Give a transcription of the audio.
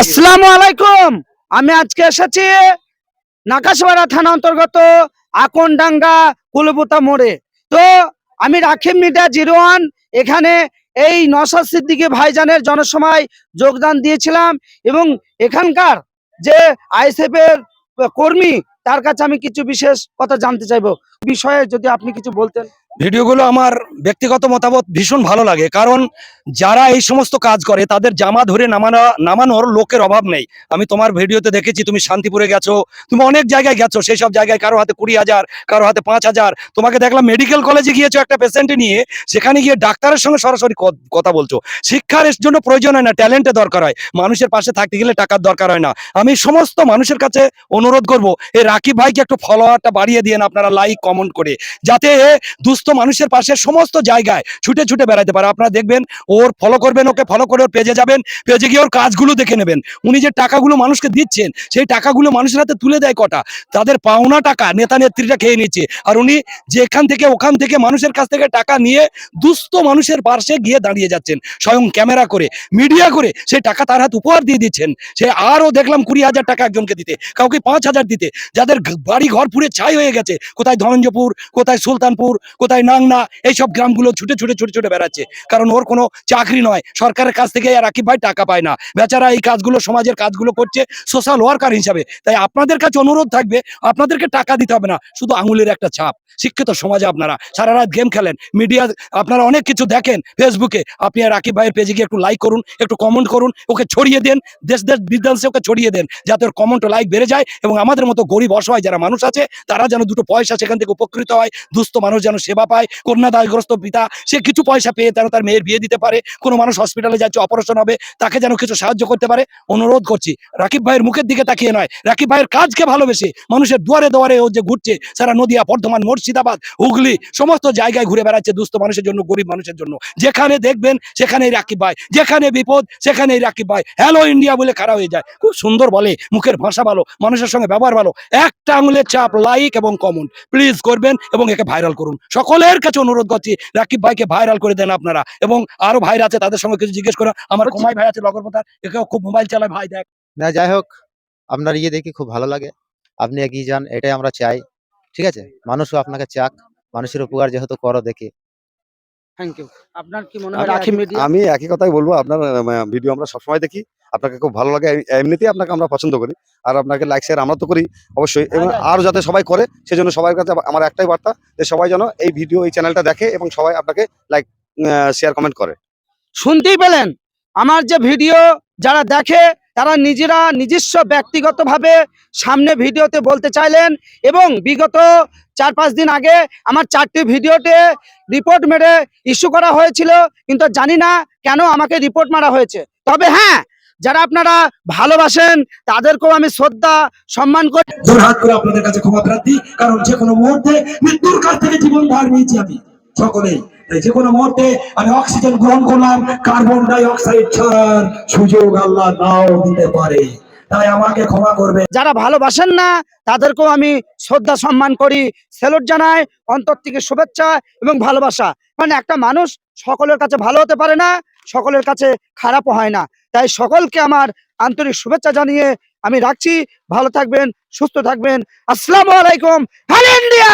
আসসালামু আলাইকুম। আমি আজকে এসেছি নাকাশপাড়া থানা অন্তর্গত আকনডাঙ্গা কুলবুতা মোড়ে। তো আমি রাখিম মিডিয়া জিরো ওয়ান, এখানে এই নসাদ সিদ্দিকী ভাইজানের জনসময় যোগদান দিয়েছিলাম এবং এখানকার যে আইএসএফ এর কর্মী, তার কাছে আমি কিছু বিশেষ কথা জানতে চাইব। বিষয়ে যদি আপনি কিছু বলতেন। ভিডিওগুলো আমার ব্যক্তিগত মতামত ভীষণ ভালো লাগে, কারণ যারা এই সমস্ত কাজ করে তাদের জামা ধরে নামানো, নামানোর লোকের অভাব নেই। আমি তোমার ভিডিওতে দেখেছি, তুমি শান্তিপুরে গেছো, তুমি অনেক জায়গায় গেছো, সেই সব জায়গায় কারও হাতে কুড়ি হাজার, কারও হাতে পাঁচ হাজার। তোমাকে দেখলাম মেডিকেল কলেজে গিয়েছো একটা পেশেন্ট নিয়ে, সেখানে গিয়ে ডাক্তারের সঙ্গে সরাসরি কথা বলছো। শিক্ষার জন্য প্রয়োজন হয় না ট্যালেন্টের দরকার হয়। মানুষের পাশে থাকতে গেলে টাকার দরকার হয় না। আমি সমস্ত মানুষের কাছে অনুরোধ করব, এই রাকিব ভাইকে একটু ফলোয়ারটা বাড়িয়ে দিয়েন আপনারা লাইক কমেন্ট করে। যাতে দুস্থ মানুষের পাশে সমস্ত জায়গায় ছুটে ছুটে বেড়াতে পারে। আপনারা দেখবেন, ওর ফলো করবেন, ওকে ফলো করে ওর পেজে যাবেন পেজে গিয়ে ওর কাজগুলো দেখে নেবেন। উনি যে টাকাগুলো মানুষকে দিচ্ছেন, সেই টাকাগুলো মানুষের হাতে তুলে দেয় কটা? তাদের পাওনা টাকা নেতা নেত্রীরা খেয়ে নিচ্ছে। আর উনি যেখান থেকে, ওখান থেকে মানুষের কাছ থেকে টাকা নিয়ে দুস্থ মানুষের পাশে গিয়ে দাঁড়িয়ে যাচ্ছেন। স্বয়ং ক্যামেরা করে মিডিয়া করে সেই টাকা তার হাত উপহার দিয়ে দিচ্ছেন। সে আরও দেখলাম কুড়ি হাজার টাকা একজনকে দিতে, কাউকে পাঁচ হাজার দিতে। যাদের বাড়ি ঘর পুড়ে ছাই হয়ে গেছে, কোথায় ধনঞ্জপুর কোথায় সুলতানপুর, কোথায় নাংনা এইসব গ্রামগুলো ছুটে ছুটে ছুটে ছুটে বেড়াচ্ছে। কারণ ওর কোনো চাকরি নয়। সরকারের কাছ থেকে আর রাকিব ভাই টাকা পায় না। বেচারা এই কাজগুলো, সমাজের কাজগুলো করছে সোশ্যাল ওয়ার্কার হিসাবে। তাই আপনাদের কাছে অনুরোধ থাকবে, আপনাদেরকে টাকা দিতে হবে না। শুধু আঙুলের একটা ছাপ। শিক্ষিত সমাজে আপনারা। সারা রাত গেম খেলেন। মিডিয়া আপনারা অনেক কিছু দেখেন ফেসবুকে আপনি আর রাকিব ভাইয়ের পেজে গিয়ে একটু লাইক করুন, একটু কমেন্ট করুন, ওকে ছড়িয়ে দেন, দেশ দেশ বিদেশে ওকে ছড়িয়ে দেন, যাতে ওর কমেন্ট লাইক বেড়ে যায় এবং আমাদের মতো গরিব অসহায় যারা মানুষ আছে, তারা যেন দুটো পয়সা সেখান থেকে উপকৃত হয়। দুস্থ মানুষ যেন সেবা পায় কন্যাদায়গ্রস্ত পিতা, সে কিছু পয়সা পেয়ে যেন তার মেয়ের বিয়ে দিতে পারে, কোনো মানুষ হসপিটালে যাচ্ছে অপারেশন হবে, তাকে যেন কিছু সাহায্য করতে পারে, অনুরোধ করছি, রাকিব ভাইয়ের মুখের দিকে তাকিয়ে নয়, রাকিব ভাইয়ের কাজকে ভালোবেসে মানুষের দুয়ারে দুয়ারে ও যে ঘুরছে, সারা নদিয়া, বর্ধমান, মুর্শিদাবাদ, হুগলি, সমস্ত জায়গায় ঘুরে বেড়াচ্ছে দুস্থ মানুষের জন্য, গরিব মানুষের জন্য। যেখানে দেখবেন, সেখানেই রাকিব ভাই, যেখানে বিপদ, সেখানেই রাকিব ভাই। হ্যালো ইন্ডিয়া বলে খারাপ হয়ে যায়। খুব সুন্দর বলে, মুখের ভাষা ভালো, মানুষের সঙ্গে ব্যবহার ভালো। একটা আঙুলের চাপ লাইক এবং কমেন্ট প্লিজ করবেন এবং একে ভাইরাল করুন। সকলের কাছে অনুরোধ করছি রাকিব ভাইকে ভাইরাল করে দেন আপনারা। এবং আরও ভাইরা আছে তাদের সঙ্গে কিছু জিজ্ঞেস করো। আমার কুমাই ভাই আছে লগরপথার একেও খুব মোবাইল চালায় ভাই দেখ। না যাই হোক আপনার ইয়ে দেখি খুব ভালো লাগে। আপনি এগিয়ে যান এটাই আমরা চাই ঠিক আছে? মানুষও আপনাকে চাক মানুষের উপকার যেহেতু করো দেখি। থ্যাংক ইউ আপনার কি মনে হয় আমি একই- মিডিয়া আমি একই কথাই বলব আপনার ভিডিও আমরা সবসময় দেখি আপনাকে খুব ভালো লাগে এমনিতেই আপনাকে আমরা পছন্দ করি আর আপনাকে লাইক শেয়ার আমরা তো করি অবশ্যই। এবং হ্যাঁ, আরও যাতে সবাই করে সেজন্য সবার কাছে আমার একটাই বার্তা যে সবাই যেন এই ভিডিও এই চ্যানেলটা দেখে এবং সবাই আপনাকে লাইক শেয়ার কমেন্ট করে। শুনতেই পেলেন? আমার যে ভিডিও যারা দেখে তারা নিজেরা নিজস্ব ব্যক্তিগতভাবে সামনে ভিডিওতে বলতে চাইলেন এবং বিগত চার পাঁচ দিন আগে আমার চারটি ভিডিওতে রিপোর্ট মেরে ইস্যু করা হয়েছিল, কিন্তু জানি না কেন আমাকে রিপোর্ট মারা হয়েছে। তবে হ্যাঁ যারা আপনারা ভালোবাসেন, তাদেরকেও আমি শ্রদ্ধা, সম্মান করি। জোরহাত করে আপনাদের কাছে ক্ষমা প্রার্থী, কারণ যে কোনো মুহূর্তে মৃত্যুর কাছ থেকে জীবন ধার নিয়েছি আমি। সকলেই। তাই যে কোনো মুহূর্তে আমি অক্সিজেন গ্রহণ করলাম, কার্বন ছাড়ার সুযোগ আল্লাহ নাও দিতে পারে। তাই আমাকে ক্ষমা করবে যারা ভালোবাসেন না, তাদেরকেও আমি শ্রদ্ধা সম্মান করি। স্যালুট জানাই, অন্তর থেকে শুভেচ্ছা এবং ভালোবাসা। মানে একটা মানুষ সকলের কাছে ভালো হতে পারে না, সকলের কাছে খারাপও হয় না। তাই সকলকে আমার আন্তরিক শুভেচ্ছা জানিয়ে আমি রাখছি। ভালো থাকবেন, সুস্থ থাকবেন। আসসালামু আলাইকুম, হ্যালো ইন্ডিয়া!